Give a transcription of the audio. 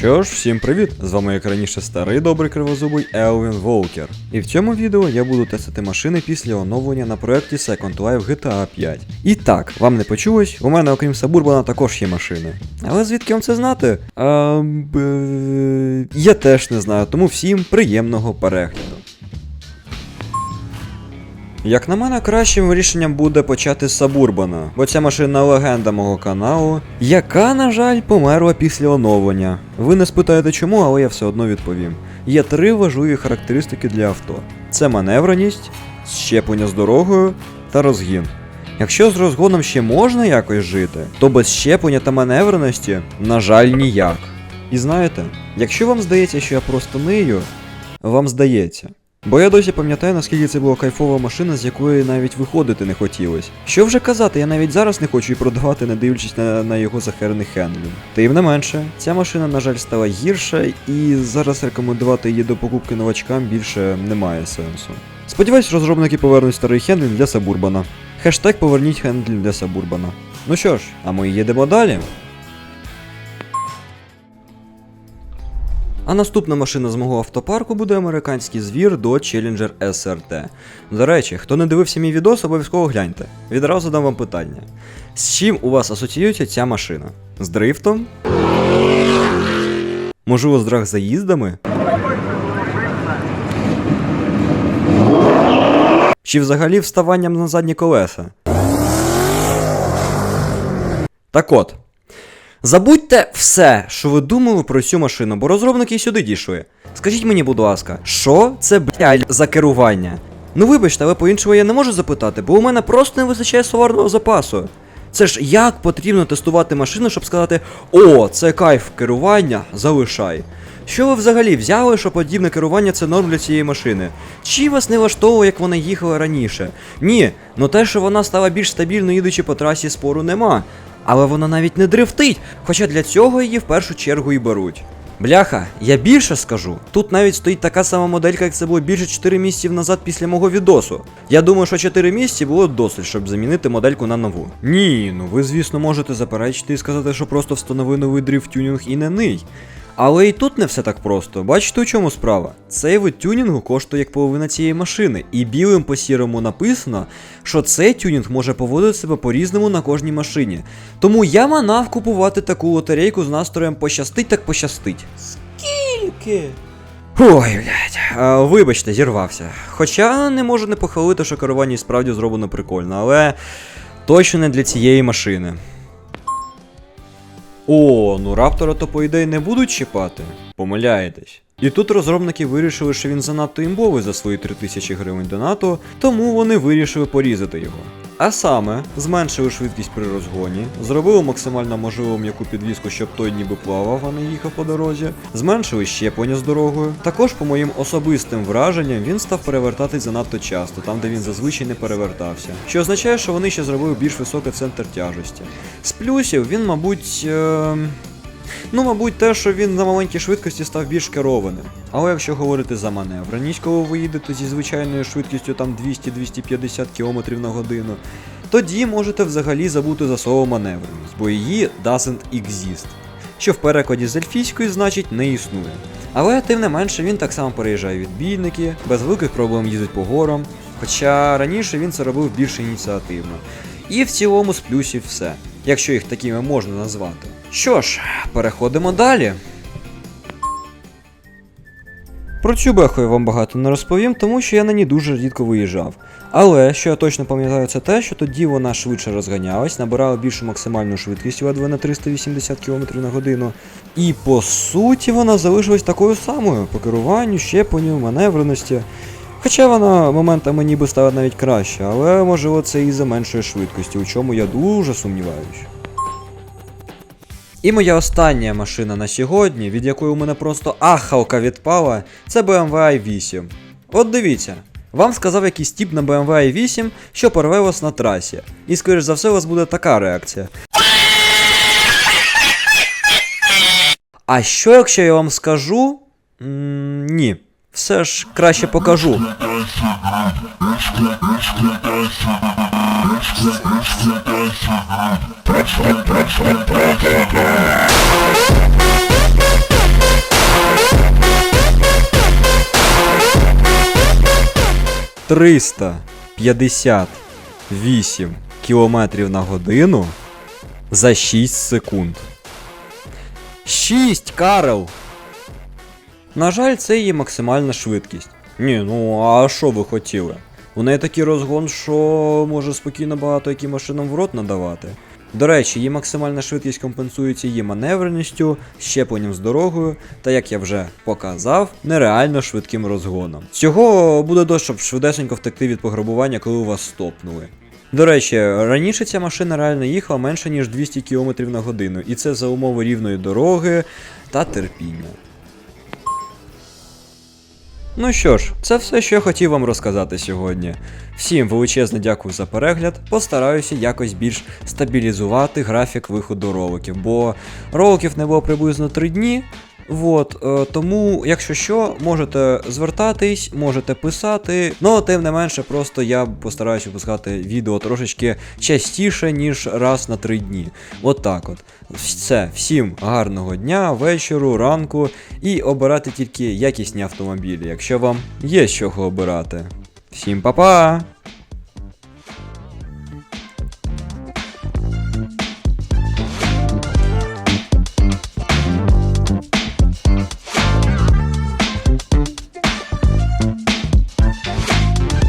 Що ж, всім привіт! З вами як раніше старий добрий кривозубий Елвін Волкер. І в цьому відео я буду тестити машини після оновлення на проєкті Second Life GTA 5. І так, вам не почулось, у мене окрім Сабурбана також є машини. Але звідки вам це знати? А, б... Я теж не знаю, тому всім приємного перегляду. Як на мене, кращим рішенням буде почати з Сабурбана, бо ця машина легенда мого каналу, яка, на жаль, померла після оновлення. Ви не спитаєте чому, але я все одно відповім. Є три важливі характеристики для авто: це маневреність, щеплення з дорогою та розгін. Якщо з розгоном ще можна якось жити, то без щеплення та маневреності, на жаль, ніяк. І знаєте, якщо вам здається, що я просто нию, вам здається. Бо я досі пам'ятаю, наскільки це була кайфова машина, з якої навіть виходити не хотілось. Що вже казати, я навіть зараз не хочу її продавати, не дивлячись на, на його захерний хендлінг. Тим не менше, ця машина, на жаль, стала гірша, і зараз рекомендувати її до покупки новачкам більше немає сенсу. Сподіваюсь, розробники повернуть старий хендлінг для Сабурбана. Хештег поверніть хендлінг для Сабурбана. Ну що ж, а ми їдемо далі. А наступна машина з мого автопарку буде американський звір Dodge Challenger SRT. До речі, хто не дивився мій відос, обов'язково гляньте. Відразу дам вам питання. З чим у вас асоціюється ця машина? З дрифтом? Можливо, з драгзаїздами? Чи взагалі вставанням на задні колеса? Так от. Забудьте все, що ви думали про цю машину, бо розробники сюди дійшли. Скажіть мені, будь ласка, що це блядь, за керування? Ну вибачте, але по-іншому я не можу запитати, бо у мене просто не вистачає словарного запасу. Це ж як потрібно тестувати машину, щоб сказати: О, це кайф керування, залишай. Що ви взагалі взяли, що подібне керування це норм для цієї машини? Чи вас не влаштовує, як вона їхала раніше? Ні, ну те, що вона стала більш стабільно їдучи по трасі, спору нема. Але вона навіть не дрифтить, хоча для цього її в першу чергу і беруть. Бляха, я більше скажу. Тут навіть стоїть така сама моделька, як це було більше 4 місяців назад після мого відосу. Я думаю, що 4 місяці було досить, щоб замінити модельку на нову. Ні, ну ви, звісно, можете заперечити і сказати, що просто встановив новий дрифт тюнінг і не ний. Але і тут не все так просто. Бачите, у чому справа? Цей вид тюнінгу коштує як половина цієї машини, і білим по сірому написано, що цей тюнінг може поводити себе по-різному на кожній машині. Тому я манав купувати таку лотерейку з настроєм пощастить так пощастить. Скільки? Ой, блядь, а, вибачте, зірвався. Хоча не можу не похвалити, що керування справді зроблено прикольно, але точно не для цієї машини. О, ну раптора то по ідеї не будуть чіпати. Помиляєтесь. І тут розробники вирішили, що він занадто імбовий за свої 3000 гривень донату, тому вони вирішили порізати його. А саме, зменшили швидкість при розгоні, зробили максимально можливу м'яку підвіску, щоб той ніби плавав, а не їхав по дорозі, зменшили щеплення з дорогою. Також, по моїм особистим враженням, він став перевертатись занадто часто, там де він зазвичай не перевертався. Що означає, що вони ще зробили більш високий центр тяжесті. З плюсів він, мабуть. Е... Ну, мабуть, те, що він на маленькій швидкості став більш керованим. Але якщо говорити за маневреність, коли ви їдете зі звичайною швидкістю там 200-250 км на годину, тоді можете взагалі забути за слово маневреність, бо її doesn't exist. Що в перекладі з ельфійської значить не існує. Але тим не менше він так само переїжджає відбійники, без великих проблем їздить по горам, хоча раніше він це робив більш ініціативно. І в цілому з плюсів все, якщо їх такими можна назвати. Що ж, переходимо далі. Про цю беху я вам багато не розповім, тому що я на ній дуже рідко виїжджав. Але що я точно пам'ятаю, це те, що тоді вона швидше розганялась, набирала більшу максимальну швидкість ледве на 380 км на годину. І по суті вона залишилась такою самою по керуванню, щепленню, маневреності. Хоча вона моментами ніби стала навіть краще, але можливо це і за меншої швидкості, у чому я дуже сумніваюсь. І моя остання машина на сьогодні, від якої у мене просто ахалка відпала, це BMW i8. От дивіться, вам сказав якийсь тип на BMW i8, що порве вас на трасі. І скоріш за все у вас буде така реакція. А що якщо я вам скажу? М, ні все ж краще покажу. Триста п'ятдесят вісім кілометрів на годину за шість секунд. Шість Карл! На жаль, це її максимальна швидкість. Ні, ну а що ви хотіли? У неї такий розгон, що може спокійно багато яким машинам в рот надавати. До речі, її максимальна швидкість компенсується її маневреністю, щепленням з дорогою, та як я вже показав, нереально швидким розгоном. Цього буде досить, щоб швидесенько втекти від пограбування, коли у вас стопнули. До речі, раніше ця машина реально їхала менше ніж 200 км на годину, і це за умови рівної дороги та терпіння. Ну що ж, це все, що я хотів вам розказати сьогодні. Всім величезне дякую за перегляд. Постараюся якось більш стабілізувати графік виходу роликів, бо роликів не було приблизно 3 дні. Вот, е, тому, якщо що, можете звертатись, можете писати. Ну, тим не менше, просто я постараюся випускати відео трошечки частіше, ніж раз на 3 дні. От так от. Все, всім гарного дня, вечору, ранку і обирати тільки якісні автомобілі, якщо вам є з чого обирати. Всім па-па!